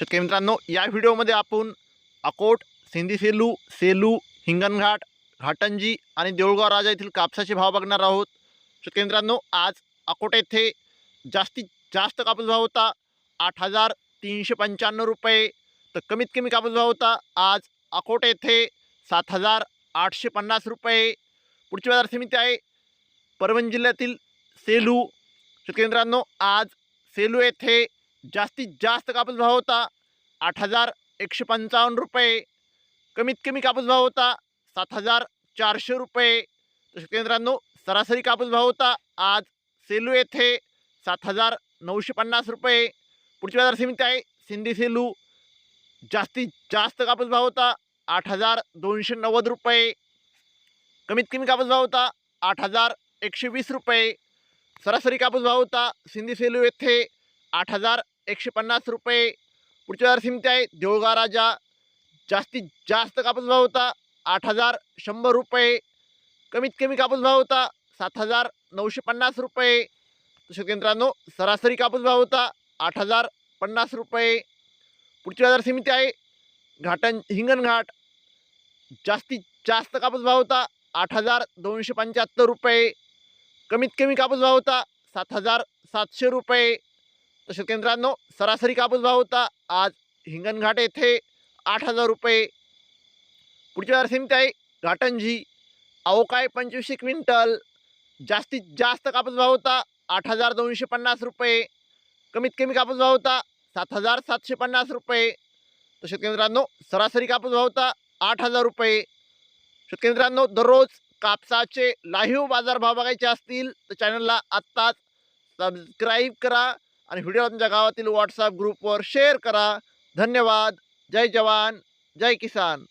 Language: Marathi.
शेतकरी मित्रांनो या व्हिडिओमध्ये आपण अकोट सिंधी सेलू सेलू हिंगणघाट घाटंजी आणि देऊळगाव राजा येथील कापसाचे भाव बघणार आहोत. शेतकरी मित्रांनो आज अकोट येथे जास्तीत जास्त कापूस भाव होता आठ हजार तीनशे पंच्याण्णव रुपये. तर कमीत कमी कापूस भाव होता आज अकोट येथे सात हजार आठशे पन्नास रुपये. पुढची बाजार समिती आहे परभणी जिल्ह्यातील सेलू. शेतकरी मित्रांनो आज सेलू येथे जास्तीत जास्त कापूस भाव होता आठ हजार एकशे पंचावन्न रुपये. कमीत कमी कापूस भाव होता सात हजार चारशे रुपये. तर शेतकरी मित्रांनो सरासरी कापूस भाव होता आज सेलू येथे सात हजार नऊशे पन्नास रुपये. पुढची बाजार समिती आहे सिंधी सेलू. जास्तीत जास्त कापूस भाव होता आठ हजार दोनशे नव्वद रुपये. कमीत कमी कापूस भाव होता आठ हजार एकशे वीस रुपये. सरासरी कापूस भाव होता सिंधी सेलू येथे आठ हजार एकशे पन्नास रुपये. पुढची बाजार शिमती आहे. देऊळगाव राजा जास्तीत जास्त कापूस भाव होता. आठ हजार शंभर रुपये. कमीत कमी कापूस भाव होता. सात हजार नऊशे पन्नास रुपये. शेतकरी सरासरी कापूस भाव होता. आठ हजार पन्नास रुपये. पुढची बाजार समिती आहे घाटन हिंगणघाट जास्तीत जास्त कापूस भाव होता. आठ हजार दोनशे पंच्याहत्तर रुपये. कमीत कमी कापूस भाव होता. सात हजार सातशे रुपये. तर सरासरी कापूस भाव होता. आज हिंगणघाट येथे आठ हजार रुपये. पुढच्या बाजार आहे घाटंजी अवकाय पंचवीसशे क्विंटल. जास्तीत जास्त कापूस भाव होता आठ हजार दोनशे पन्नास रुपये. कमीत कमी कापूस भाव होता सात हजार सातशे पन्नास रुपये. तर शेतकरी मित्रांनो सरासरी कापूस भाव होता आठ हजार रुपये. शेतकरी मित्रांनो दररोज कापसाचे लाईव्ह बाजारभाव बघायचे असतील तर चॅनलला आत्ताच सबस्क्राईब करा. आणि व्हिडिओ तुमच्या गावातील व्हॉट्सअप ग्रुपवर शेअर करा. धन्यवाद. जय जवान. जय किसान.